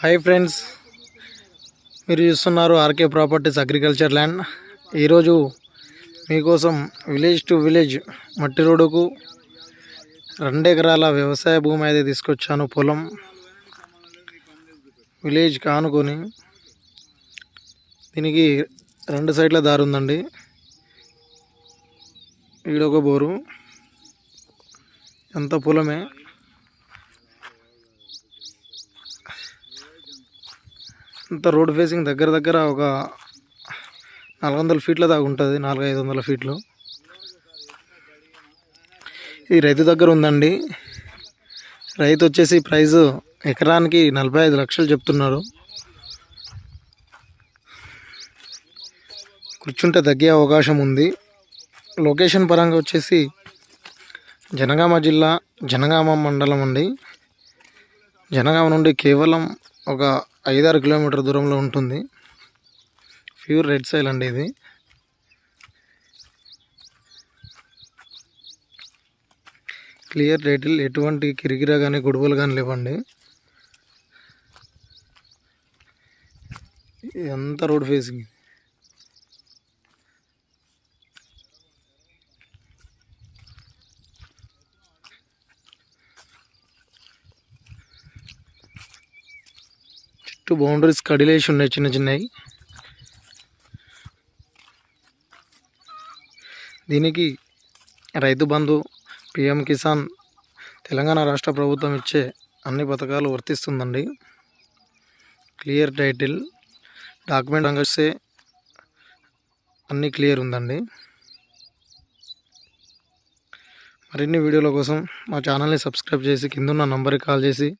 Hi friends మీరు చూస్తున్నారు RK properties agriculture land ఈరోజు మీకోసం విలేజ్ టు విలేజ్ మట్టి రోడ్డుకు రెండు ఎకరాల వ్యవసాయ భూమి అయితే తీసుకొచ్చాను. పొలం విలేజ్ కానుకొని దీనికి రెండు సైడ్ల దారి ఉందండి. ఈడొక బోరు. ఎంత పొలమే? అంత రోడ్ ఫేసింగ్ దగ్గర దగ్గర ఒక నాలుగు వందల ఫీట్ల దాకా ఉంటుంది నాలుగు ఐదు వందల ఫీట్లు. ఇది రైతు దగ్గర ఉందండి. రైతు వచ్చేసి ప్రైస్ ఎకరానికి నలభై ఐదు లక్షలు చెప్తున్నారు. కూర్చుంటే తగ్గే అవకాశం ఉంది. లొకేషన్ పరంగా వచ్చేసి జనగామ జిల్లా జనగామ మండలం అండి. జనగామ నుండి కేవలం ఒక ఐదారు కిలోమీటర్ దూరంలో ఉంటుంది. ప్యూర్ రెడ్ సైల్ అండి ఇది. క్లియర్ టైటిల్ ఎటువంటి కిరికిరా కానీ గొడవలు కానీ లేవండి. ఎంత రోడ్ ఫేసింగ్ చుట్టూ బౌండరీస్ కడిలేసి ఉన్నాయి చిన్న చిన్నవి. దీనికి రైతు బంధు పిఎం కిసాన్ తెలంగాణ రాష్ట్ర ప్రభుత్వం ఇచ్చే అన్ని పథకాలు వర్తిస్తుందండి. క్లియర్ టైటిల్ డాక్యుమెంట్ అంగస్తే అన్నీ క్లియర్ ఉందండి. మరిన్ని వీడియోల కోసం మా ఛానల్ని సబ్స్క్రైబ్ చేసి కిందున్న నంబర్కి కాల్ చేసి